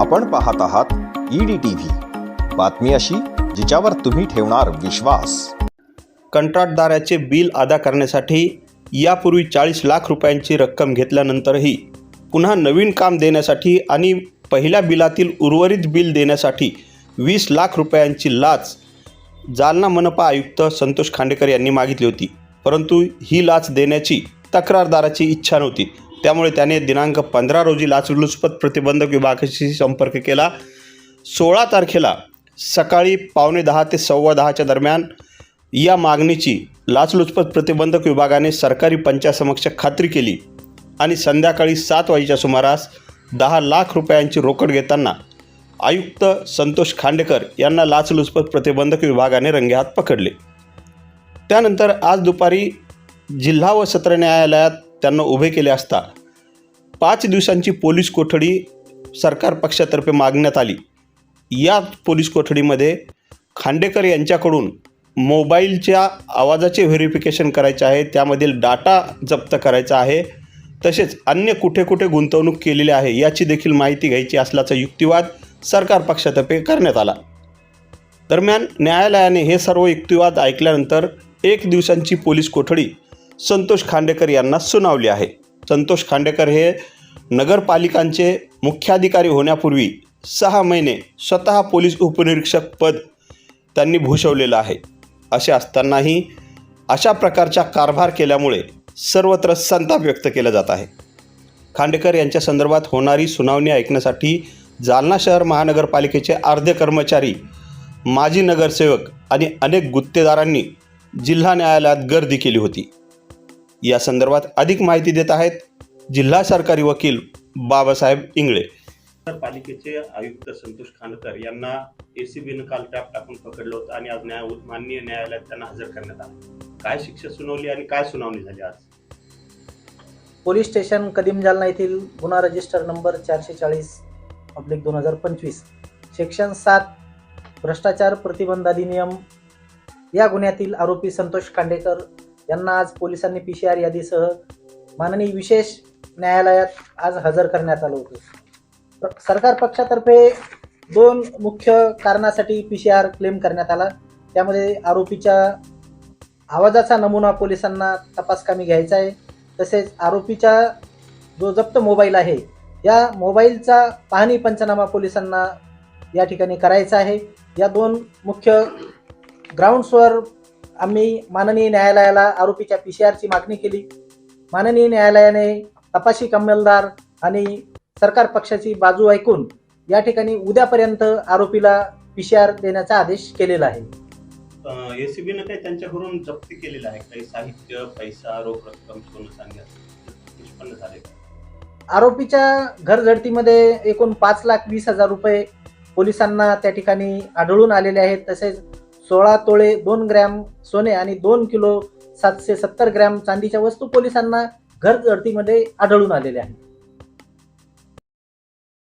आपण पाहत आहात ईडी टीव्ही बातमी अशी जिच्यावर तुम्ही ठेवणार विश्वास. कंत्राटदाराचे बिल अदा करण्यासाठी यापूर्वी चाळीस लाख रुपयांची रक्कम घेतल्यानंतरही पुन्हा नवीन काम देण्यासाठी आणि पहिल्या बिलातील उर्वरित बिल देण्यासाठी वीस लाख रुपयांची लाच जालना मनपा आयुक्त संतोष खांडेकर यांनी मागितली होती. परंतु ही लाच देण्याची तक्रारदाराची इच्छा नव्हती. त्यामुळे त्याने दिनांक पंधरा रोजी लाचलुचपत प्रतिबंधक विभागाशी संपर्क केला. सोळा तारखेला सकाळी पावणे दहा ते सव्वा दहाच्या दरम्यान या मागणीची लाचलुचपत प्रतिबंधक विभागाने सरकारी पंचासमक्ष खात्री केली आणि संध्याकाळी सात वाजेच्या सुमारास दहा लाख रुपयांची रोकड घेताना आयुक्त संतोष खांडेकर यांना लाचलुचपत प्रतिबंधक विभागाने रंगेहात पकडले. त्यानंतर आज दुपारी जिल्हा व सत्र न्यायालयात त्यांना उभे केले असता पाच दिवसांची पोलीस कोठडी सरकार पक्षातर्फे मागण्यात आली. या पोलीस कोठडीमध्ये खांडेकर यांच्याकडून मोबाईलच्या आवाजाचे व्हेरिफिकेशन करायचे आहे त्यामधील डाटा जप्त करायचा आहे तसेच अन्य कुठे कुठे गुंतवणूक केलेली आहे याची देखील माहिती घ्यायची असल्याचा युक्तिवाद सरकार पक्षातर्फे करण्यात आला. दरम्यान न्यायालयाने हे सर्व युक्तिवाद ऐकल्यानंतर एक दिवसांची पोलीस कोठडी संतोष खांडेकर यांना सुनावली आहे. संतोष खांडेकर हे नगरपालिकांचे मुख्याधिकारी होण्यापूर्वी सहा महिने स्वतः पोलीस उपनिरीक्षक पद त्यांनी भूषवलेलं आहे. असे असतानाही अशा प्रकारचा कारभार केल्यामुळे सर्वत्र संताप व्यक्त केला जात आहे. खांडेकर यांच्या संदर्भात होणारी सुनावणी ऐकण्यासाठी जालना शहर महानगरपालिकेचे अर्धे कर्मचारी माजी नगरसेवक आणि अनेक गुत्तेदारांनी जिल्हा न्यायालयात गर्दी केली होती. या संदर्भात अधिक माहिती देत आहेत जिल्हा सरकारी वकील बाबासाहेब इंगळे. पालिकेचे आयुक्त संतोष खांडकर यांना ए सी बीनं काल ट्रॅप टाकून पकडलं होतं आणि आज न्याय माननीय न्यायालयात त्यांना हजर करण्यात आलं. काय शिक्षा सुनावली आणि काय सुनावणी झाली आज? पोलीस स्टेशन कदीम जालना येथील गुन्हा रजिस्टर नंबर चारशे चाळीस पब्लिक दोन हजार पंचवीस सेक्शन सात भ्रष्टाचार प्रतिबंध अधिनियम या गुन्ह्यातील आरोपी संतोष खांडेकर यांना आज पोलिसांनी पी सी आर यादीसह माननीय विशेष न्यायालयात आज हजर करण्यात आलं होतं. सरकार पक्षातर्फे दोन मुख्य कारणासाठी पी सी आर क्लेम करण्यात आला. त्यामध्ये आरोपीच्या आवाजाचा नमुना पोलिसांना तपासकामी घ्यायचा आहे. तसेच आरोपीचा जो जप्त मोबाईल आहे या मोबाईलचा पाहणी पंचनामा पोलिसांना या ठिकाणी करायचा आहे. या दोन मुख्य ग्राउंड्सवर आम्ही माननीय न्यायालयाला आरोपीच्या पी सी आरची मागणी केली. माननीय न्यायालयाने तपाशी अंमलदार आणि सरकार पक्षाची बाजू ऐकून या ठिकाणी उद्यापर्यंत आरोपीला पी सी आर देण्याचा आदेश केलेला आहे. एसीबीनं काही त्यांच्याकडून जप्ती केलेलं आहे? काही साहित्य पैसा रोख रक्कम सोनं निष्पन्न झाले? आरोपीच्या घर झडतीमध्ये एकूण पाच लाख वीस हजार रुपये पोलिसांना त्या ठिकाणी आढळून आलेले आहेत. तसेच सोळा तोळे दोन ग्रॅम सोने आणि दोन किलो सातशे सत्तर ग्रॅम चांदीच्या वस्तू पोलिसांना घर झडतीमध्ये आढळून आलेल्या आहेत.